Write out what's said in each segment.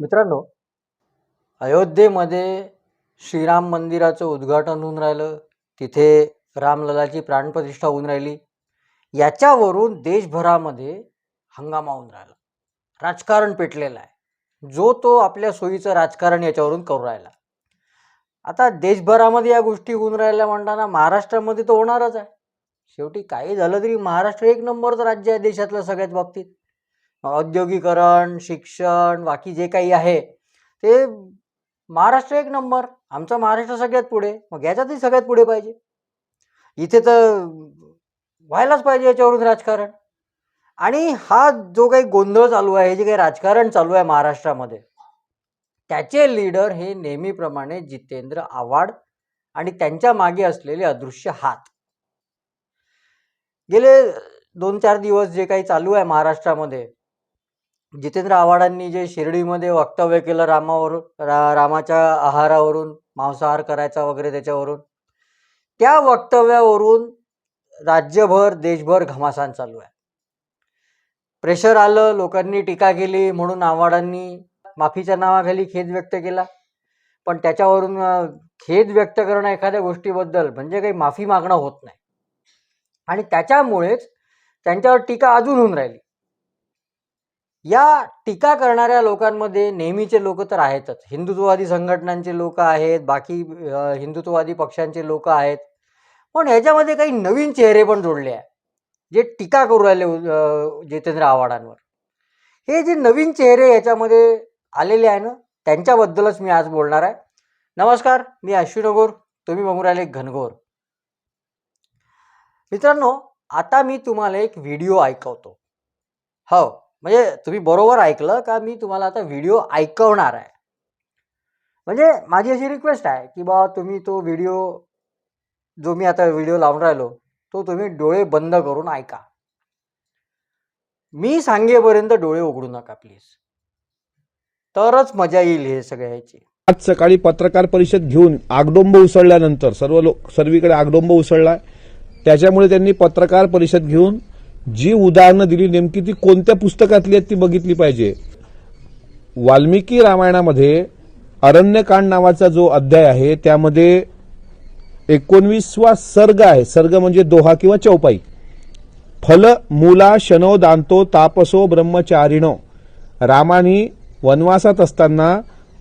मित्रांनो अयोध्येमध्ये श्रीराम मंदिराचं उद्घाटन होऊन राहिलं. तिथे रामललाची प्राणप्रतिष्ठा होऊन राहिली. याच्यावरून देशभरामध्ये हंगामा होऊन राहिला. राजकारण पेटलेलं आहे. जो तो आपल्या सोयीचं राजकारण याच्यावरून करू राहिला. आता देशभरामध्ये या गोष्टी होऊन राहिल्या म्हणताना महाराष्ट्रामध्ये तर होणारच आहे. शेवटी काही झालं तरी महाराष्ट्र एक नंबरचं राज्य आहे देशातलं सगळ्याच बाबतीत. औद्योगिकरण शिक्षण बाकी जे काही आहे ते महाराष्ट्र एक नंबर. आमचा महाराष्ट्र सगळ्यात पुढे. मग याच्यातही सगळ्यात पुढे पाहिजे. इथे तर व्हायलाच पाहिजे याच्यावरून राजकारण. आणि हा जो काही गोंधळ चालू आहे जे काही राजकारण चालू आहे महाराष्ट्रामध्ये त्याचे लीडर हे नेहमीप्रमाणे जितेंद्र आव्हाड आणि त्यांच्या मागे असलेले अदृश्य हात. गेले दोन चार दिवस जे काही चालू आहे महाराष्ट्रामध्ये जितेंद्र आव्हाडांनी जे शिर्डीमध्ये वक्तव्य केलं रामावरून रा रामाच्या आहारावरून मांसाहार करायचा वगैरे त्याच्यावरून त्या वक्तव्यावरून राज्यभर देशभर घमासान चालू आहे. प्रेशर आलं लोकांनी टीका केली म्हणून आव्हाडांनी माफीच्या नावाखाली खेद व्यक्त केला. पण त्याच्यावरून खेद व्यक्त करणं एखाद्या गोष्टीबद्दल म्हणजे काही माफी मागणं होत नाही. आणि त्याच्यामुळेच त्यांच्यावर टीका अजून होऊन राहिली. या टीका करणाऱ्या लोकांमध्ये नेहमीचे लोक तर आहेतच. हिंदुत्ववादी संघटनांचे लोक आहेत बाकी हिंदुत्ववादी पक्षांचे लोक आहेत. पण ह्याच्यामध्ये काही नवीन चेहरे पण जोडले आहे जे टीका करू राहिले जितेंद्र आव्हाडांवर. हे जे नवीन चेहरे याच्यामध्ये आलेले आहे ना त्यांच्याबद्दलच मी आज बोलणार आहे. नमस्कार मी अश्विनगोर तुम्ही बघून राहिले घनघोर. मित्रांनो आता मी तुम्हाला एक व्हिडिओ ऐकवतो. हो म्हणजे तुम्ही बरोबर ऐकलं का मी तुम्हाला आता व्हिडिओ ऐकवणार आहे. म्हणजे माझी अशी रिक्वेस्ट आहे की बा तुम्ही तो व्हिडिओ जो मी आता व्हिडिओ लावून राहिलो तो तुम्ही डोळे बंद करून ऐका. मी सांगेपर्यंत डोळे उघडू नका प्लीज तरच मजा येईल हे सगळ्याची आज सकाळी पत्रकार परिषद घेऊन आगडोंब उसळल्यानंतर सर्व लोक सर्वीकडे आगडोंब उसळला त्याच्यामुळे त्यांनी पत्रकार परिषद घेऊन जी उदाहरणं दिली नेमकी ती कोणत्या पुस्तकातली आहेत ती बघितली पाहिजे. वाल्मिकी रामायणामध्ये अरण्यकांड नावाचा जो अध्याय आहे त्यामध्ये एकोणवीसवा सर्ग आहे. सर्ग म्हणजे दोहा किंवा चौपाई. फल मुला शनो दांतो तापसो ब्रह्मचारिणो. रामाने वनवासात असताना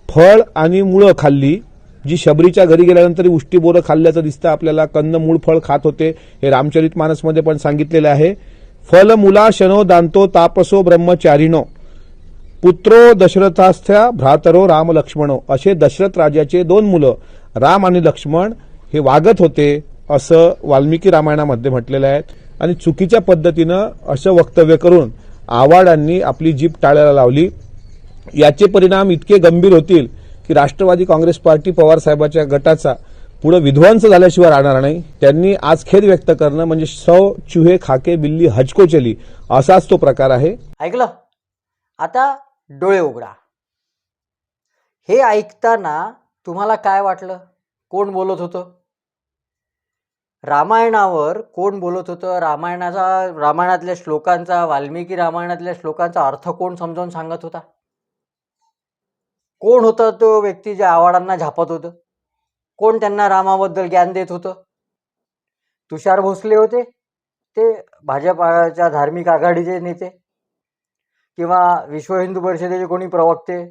फळ आणि मुळं खाल्ली जी शबरीच्या घरी गेल्यानंतर उष्टी बोरं खाल्ल्याचं दिसतं आपल्याला. कंद मूळ फळ खात होते हे रामचरित मानसमध्ये पण सांगितलेलं आहे. फल शनो दांतो तापसो ब्रह्मचारिणो. पुत्रो दशरथास्थ्या भ्रातरो राम लक्ष्मणो. असे दशरथ राजाचे दोन मुलं राम आणि लक्ष्मण हे वागत होते असं वाल्मिकी रामायणामध्ये म्हटलेलं आहे. आणि चुकीच्या पद्धतीनं असं वक्तव्य करून आव्हाडांनी आपली जीप टाळायला लावली. याचे परिणाम इतके गंभीर होतील की राष्ट्रवादी काँग्रेस पार्टी पवार साहेबाच्या गटाचा पुढे विध्वंस झाल्याशिवाय राहणार नाही. त्यांनी आज खेद व्यक्त करणं म्हणजे सौ चुहे खाके बिल्ली हचको चली असाच तो प्रकार आहे. ऐकलं? आता डोळे उघडा. हे ऐकताना तुम्हाला काय वाटलं? कोण बोलत होतं? रामायणावर कोण बोलत होतं? रामायणाचा रामायणातल्या श्लोकांचा वाल्मिकी रामायणातल्या श्लोकांचा अर्थ कोण समजावून सांगत होता? कोण होता तो व्यक्ती ज्या आवाडांना झापत होतं? कोण त्यांना रामाबद्दल ज्ञान देत होतं? तुषार भोसले होते? ते भाजपाच्या धार्मिक आघाडीचे नेते? किंवा विश्व हिंदू परिषदेचे कोणी प्रवक्ते?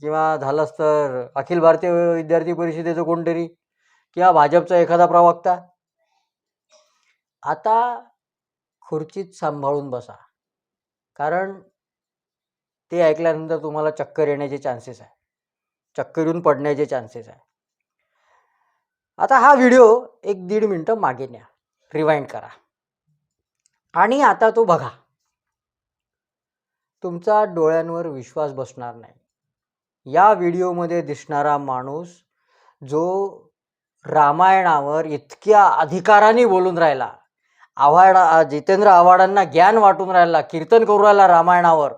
किंवा झालंच तर अखिल भारतीय विद्यार्थी परिषदेचं कोणतरी? किंवा भाजपचा एखादा प्रवक्ता? आता खुर्चीत सांभाळून बसा. कारण ते ऐकल्यानंतर तुम्हाला चक्कर येण्याचे चान्सेस आहे. चक्कर येऊन पडण्याचे चान्सेस आहे. आता हा व्हिडिओ एक दीड मिनटं मागे न्या. रिवाइंड करा. आणि आता तो बघा. तुमचा डोळ्यांवर विश्वास बसणार नाही. या व्हिडिओमध्ये दिसणारा माणूस जो रामायणावर इतक्या अधिकाराने बोलून राहिला आव्हाड जितेंद्र आव्हाडांना ज्ञान वाटून राहिला कीर्तन करू राहिला रामायणावर.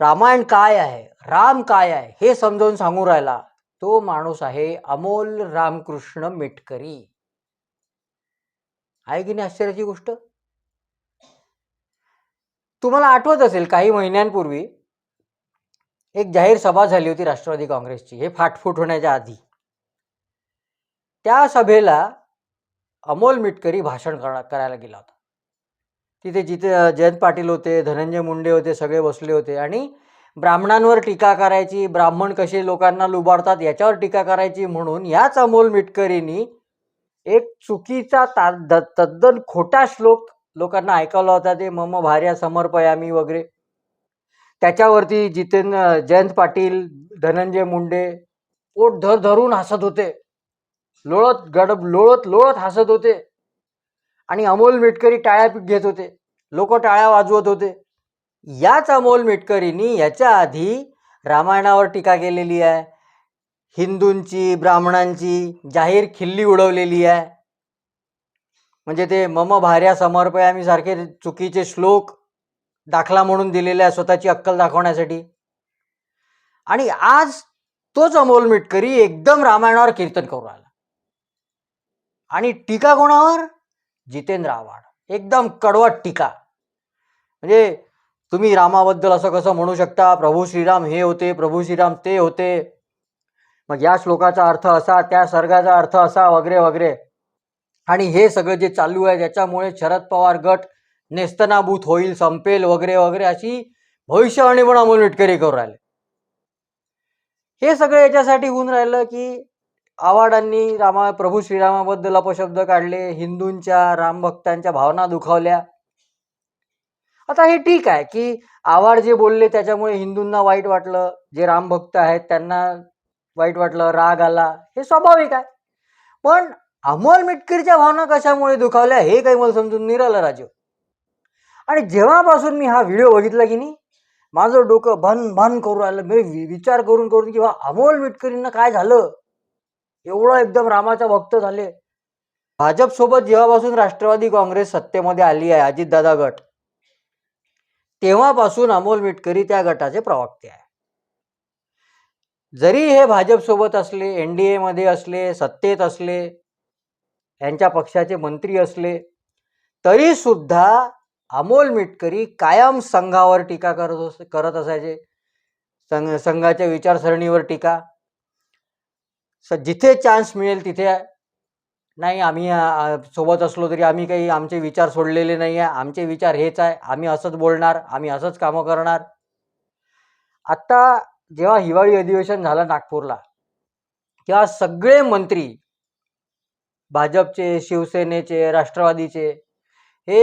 रामायण काय आहे? राम काय आहे? हे समजावून सांगू राहिला. तो माणूस आहे अमोल रामकृष्ण मिटकरी. आहे की नाही आश्चर्याची गोष्ट? तुम्हाला आठवत असेल काही महिन्यांपूर्वी एक जाहीर सभा झाली होती राष्ट्रवादी काँग्रेसची हे फाटफूट होण्याच्या आधी. त्या सभेला अमोल मिटकरी भाषण करा करायला गेला होता. तिथे जिथे जयंत पाटील होते धनंजय मुंडे होते सगळे बसले होते आणि ब्राह्मणांवर टीका करायची ब्राह्मण कसे लोकांना लुबाडतात याच्यावर टीका करायची म्हणून याच अमोल मिटकरींनी एक चुकीचा ता द- तद्दन खोटा श्लोक लोकांना ऐकवला होता ते मम भार्या समर्पयामी वगैरे. त्याच्यावरती जितेंद्र जयंत पाटील धनंजय मुंडे पोट धर धरून हसत होते. लोळत गडब लोळत लोळत हसत होते. आणि अमोल मिटकरी टाळ्या घेत होते. लोक टाळ्या वाजवत होते. याच अमोल मिटकरींनी याच्या आधी रामायणावर टीका केलेली आहे. हिंदूंची ब्राह्मणांची जाहीर खिल्ली उडवलेली आहे. म्हणजे ते मम भार्या समर्पयामी सारखे चुकीचे श्लोक दाखला म्हणून दिलेले आहे स्वतःची अक्कल दाखवण्यासाठी. आणि आज तोच अमोल मिटकरी एकदम रामायणावर कीर्तन करू आला आणि टीका कोणावर? जितेंद्र आव्हाड. एकदम कडवट टीका. म्हणजे तुम्ही रामाबद्दल असं कसं म्हणू शकता? प्रभू श्रीराम हे होते प्रभू श्रीराम ते होते. मग या श्लोकाचा अर्थ असा त्या सर्गाचा अर्थ असा वगैरे वगैरे. आणि हे सगळं जे चालू आहे ज्याच्यामुळे शरद पवार गट नेस्तनाभूत होईल संपेल वगैरे वगैरे अशी भविष्यवाणी पण अमोल मिटकरी करू राहिले. हे सगळं याच्यासाठी होऊन राहिलं की आव्हाडांनी रामा प्रभू श्रीरामाबद्दल अपशब्द काढले हिंदूंच्या रामभक्तांच्या भावना दुखावल्या. आता हे ठीक आहे की आव्हाड जे बोलले त्याच्यामुळे हिंदूंना वाईट वाटलं जे रामभक्त आहेत त्यांना वाईट वाटलं राग आला हे स्वाभाविक आहे. पण अमोल मिटकरीच्या भावना कशामुळे दुखावल्या हे काही मला समजून निरालं राजू. आणि जेव्हापासून मी हा व्हिडिओ बघितला की नाही माझं डोकं भन भन करू राहिलं. मी वि- विचार करून करून की अमोल मिटकरींना काय झालं? एवढं एकदम रामाचा भक्त झाले. भाजपसोबत जेव्हापासून राष्ट्रवादी काँग्रेस सत्तेमध्ये आली आहे अजितदादा गट तेव्हापासून अमोल मिटकरी त्या गटाचे प्रवक्ते आहे जरी हे भाजपसोबत असले एन डी एमध्ये असले सत्तेत असले यांच्या पक्षाचे मंत्री असले तरी सुद्धा अमोल मिटकरी कायम संघावर टीका करत अस करत असायचे. संघ संघाच्या विचारसरणीवर टीका. स जिथे चान्स मिळेल तिथे नाही आम्ही सोबत असलो तरी आम्ही काही आमचे विचार सोडलेले नाही आहे आमचे विचार हेच आहे. आम्ही असंच बोलणार आम्ही असंच कामं करणार. आत्ता जेव्हा हिवाळी अधिवेशन झालं नागपूरला तेव्हा सगळे मंत्री भाजपचे शिवसेनेचे राष्ट्रवादीचे हे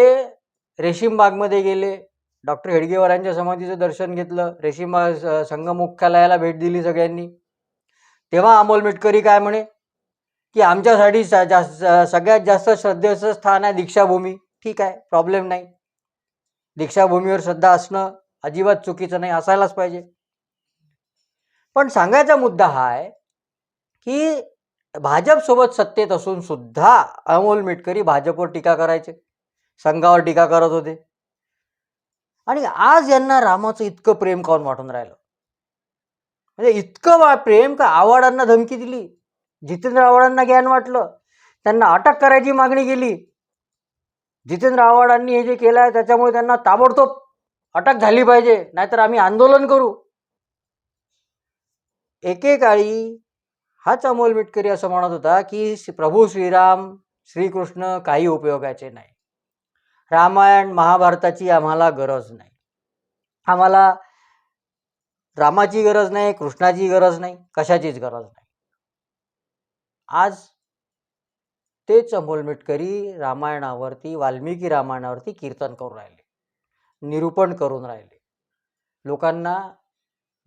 रेशीमबागमध्ये गेले. डॉक्टर हेडगेवारांच्या समाधीचं दर्शन घेतलं. रेशीमबाग संघ मुख्यालयाला भेट दिली सगळ्यांनी. तेव्हा अमोल मिटकरी काय म्हणे? की आमच्यासाठी स- जास्त सगळ्यात जास्त श्रद्धेचं स्थान आहे दीक्षाभूमी. ठीक आहे प्रॉब्लेम नाही. दीक्षाभूमीवर श्रद्धा असणं अजिबात चुकीचं नाही असायलाच पाहिजे. पण सांगायचा मुद्दा हा आहे की भाजपसोबत सत्तेत असून सुद्धा अमोल मिटकरी भाजपवर टीका करायचे. संघावर टीका करत होते. आणि आज यांना रामाचं इतकं प्रेम काऊन वाटून राहिलं? म्हणजे इतकं प्रेम का आव्हाडांना धमकी दिली? जितेंद्र आव्हाडांना ज्ञान वाटलं. त्यांना अटक करायची मागणी केली. जितेंद्र आव्हाडांनी हे जे केलं आहे त्याच्यामुळे त्यांना ताबडतोब अटक झाली पाहिजे. नाहीतर आम्ही आंदोलन करू. एकेकाळी हाच अमोल मिटकरी असं म्हणत होता की श्री- प्रभू श्रीराम श्रीकृष्ण काही उपयोगाचे नाही. रामायण महाभारताची आम्हाला गरज नाही. आम्हाला रामाची गरज नाही कृष्णाची गरज नाही कशाचीच गरज नाही. आज तेच अमोल मिटकरी रामायणावरती वाल्मिकी रामायणावरती कीर्तन करून राहिले. निरूपण करून राहिले. लोकांना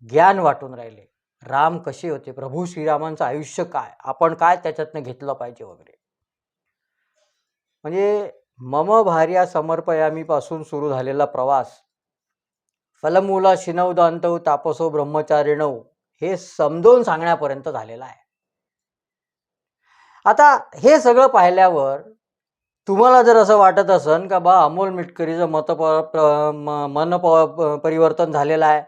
ज्ञान वाटून राहिले. राम कसे होते? प्रभू श्रीरामांचं आयुष्य काय? आपण काय त्याच्यातनं घेतलं पाहिजे वगैरे? म्हणजे मम भार्या समर्पयामीपासून सुरू झालेला प्रवास. फलमूला शिनवदांतव तापसो ब्रह्मचारिणव हे समजवून सांगण्यापर्यंत झालेला आहे. आता हे सगळं पाहिल्यावर तुम्हाला जर असं वाटत असन का बा अमोल मिटकरीचं मत मन प- परिवर्तन झालेलं आहे.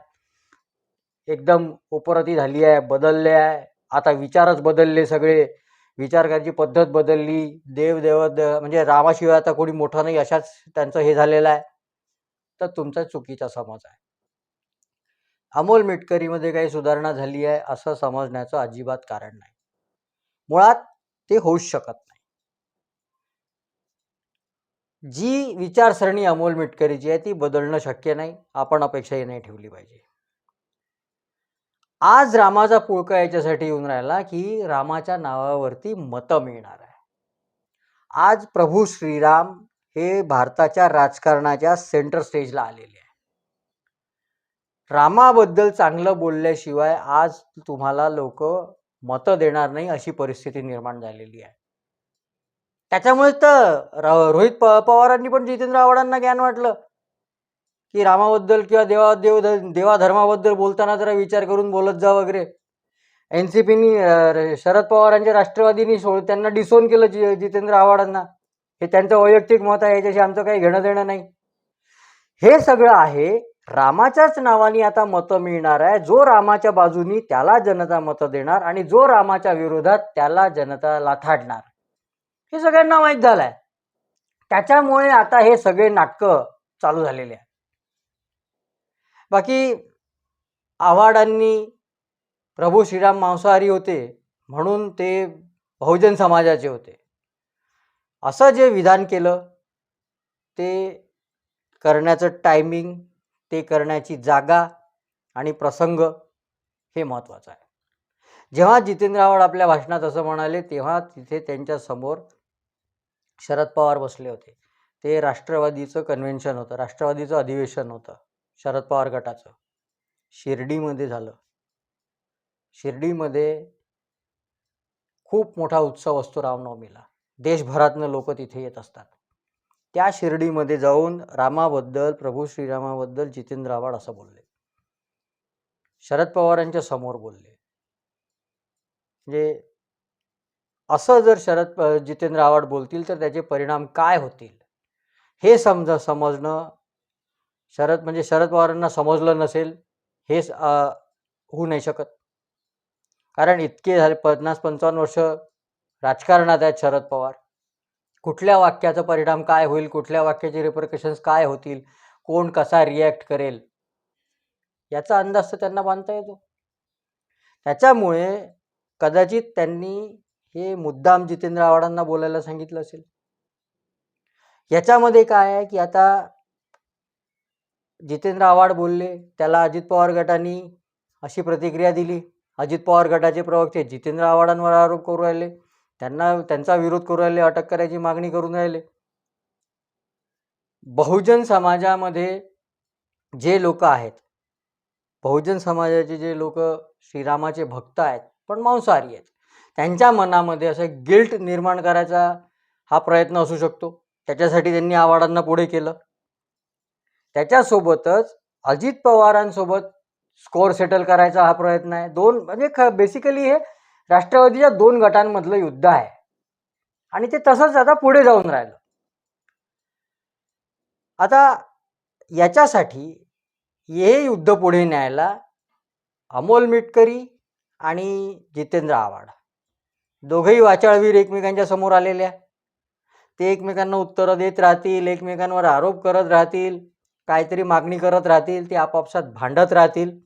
एकदम उपरती झाली आहे बदलले आहे. आता विचारच बदलले सगळे. विचार करायची पद्धत बदलली. देव देव द- म्हणजे रामाशिवाय आता कोणी मोठा नाही अशाच त्यांचं हे झालेलं आहे. तर तुमचा चुकीचा समज आहे. अमोल मिटकरीमध्ये काही सुधारणा झाली आहे असं समजण्याचं अजिबात कारण नाही. मुळात ते होऊच शकत नाही. जी विचारसरणी अमोल मिटकरीची आहे ती बदलणं शक्य नाही. आपण अपेक्षाही नाही ठेवली पाहिजे. आज रामाचा पुळका याच्यासाठी येऊन राहिला की रामाच्या नावावरती मतं मिळणार आहे. आज प्रभू श्रीराम हे भारताच्या राजकारणाच्या सेंटर स्टेजला आलेले आहे. रामाबद्दल चांगलं बोलल्याशिवाय आज तुम्हाला लोक मतं देणार नाही अशी परिस्थिती निर्माण झालेली आहे. त्याच्यामुळे तर रोहित प- पवारांनी पण जितेंद्र आव्हाडांना ज्ञान वाटलं. की रामाबद्दल किंवा देवा देव देवाधर्माबद्दल बोलताना जरा विचार करून बोलत जा वगैरे. एन सी पीनी शरद पवारांच्या राष्ट्रवादीनी सोड त्यांना डिसोन केलं जि जितेंद्र आव्हाडांना. हे त्यांचं वैयक्तिक मत आहे याच्याशी आमचं काही घेणं देणं नाही. हे सगळं आहे रामाच्याच नावाने आता मतं मिळणार आहे. जो रामाच्या बाजूनी त्याला जनता मतं देणार आणि जो रामाच्या विरोधात त्याला जनता लाथाडणार हे सगळ्यांना माहीत झालं आहे त्याच्यामुळे आता हे सगळे नाटकं चालू झालेले आहे बाकी आव्हाडांनी प्रभू श्रीराम मांसाहारी होते म्हणून ते बहुजन समाजाचे होते. असं जे विधान केलं ते करण्याचं टायमिंग ते करण्याची जागा आणि प्रसंग हे महत्त्वाचं आहे. जेव्हा जितेंद्र आव्हाड आपल्या भाषणात असं म्हणाले तेव्हा तिथे त्यांच्यासमोर शरद पवार बसले होते. ते राष्ट्रवादीचं कन्व्हेन्शन होतं राष्ट्रवादीचं अधिवेशन होतं शरद पवार गटाचं. शिर्डीमध्ये झालं. शिर्डीमध्ये खूप मोठा उत्सव असतो रामनवमीला. देशभरातनं लोक तिथे येत असतात. त्या शिर्डीमध्ये जाऊन रामाबद्दल प्रभू श्रीरामाबद्दल जितेंद्र आव्हाड असं बोलले. शरद पवारांच्या समोर बोलले. म्हणजे असं जर शरद प- जितेंद्र आव्हाड बोलतील तर त्याचे परिणाम काय होतील? हे समज समजणं शरद म्हणजे शरद पवारांना समजलं नसेल हे होऊ नाही शकत. कारण इतके झाले पन्नास पंचावन्न वर्ष राजकारणात आहेत शरद पवार. कुठल्या वाक्याचा परिणाम काय होईल? कुठल्या वाक्याचे रिपरकशन्स काय होतील? कोण कसा रिॲक्ट करेल? याचा अंदाज तर त्यांना बांधता येतो. त्याच्यामुळे कदाचित त्यांनी हे मुद्दाम जितेंद्र आव्हाडांना बोलायला सांगितलं असेल. याच्यामध्ये काय आहे की आता जितेंद्र आव्हाड बोलले त्याला अजित पवार गटाने अशी प्रतिक्रिया दिली. अजित पवार गटाचे प्रवक्ते जितेंद्र आव्हाडांवर आरोप करू राहिले. त्यांना त्यांचा विरोध करू राहिले अटक करायची मागणी करून राहिले. बहुजन समाजामध्ये जे लोक आहेत बहुजन समाजाचे जे लोक श्रीरामाचे भक्त आहेत पण मांसाहारी आहेत त्यांच्या मनामध्ये असं गिल्ट निर्माण करायचा हा प्रयत्न असू शकतो. त्याच्यासाठी त्यांनी आव्हाडांना पुढे केलं. त्याच्यासोबतच अजित पवारांसोबत स्कोअर सेटल करायचा हा प्रयत्न आहे. दोन म्हणजे ख बेसिकली हे राष्ट्रवादीच्या दोन गटांमधलं युद्ध आहे. आणि ते तसंच आता पुढे जाऊन राहिलं. आता याच्यासाठी हे युद्ध पुढे न्यायला अमोल मिटकरी आणि जितेंद्र आव्हाड. दोघंही वाचाळवीर एकमेकांच्या समोर आलेले आहे ते एकमेकांना उत्तरं देत राहतील एकमेकांवर आरोप करत राहतील काहीतरी मागणी करत राहतील ते आपापसात भांडत राहतील.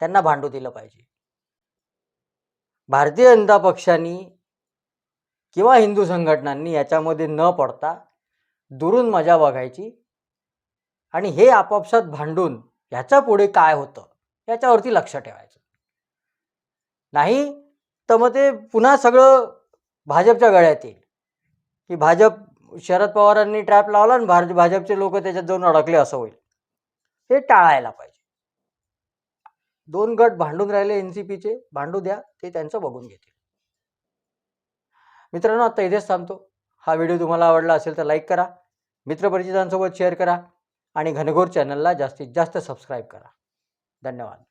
त्यांना भांडू दिलं पाहिजे. भारतीय जनता पक्षाने किंवा हिंदू संघटनांनी याच्यामध्ये न पडता दुरून मजा बघायची आणि हे आपापसात भांडून ह्याच्या पुढे काय होतं याच्यावरती लक्ष ठेवायचं. नाही तर मग ते पुन्हा सगळं भाजपच्या गळ्यात येईल. की भाजप शरद पवारांनी ट्रॅप लावला आणि भार भाजपचे लोक त्याच्यात जाऊन अडकले असं होईल. हे टाळायला पाहिजे. दोन गट भांडून राहिले एन सी पीचे भांडू द्या ते त्यांचं बघून घेतील. मित्रांनो आता इथेच थांबतो. हा व्हिडिओ तुम्हाला आवडला असेल तर लाईक करा मित्रपरिचितांसोबत शेअर करा आणि घनघोर चॅनलला जास्तीत जास्त सबस्क्राईब करा. धन्यवाद.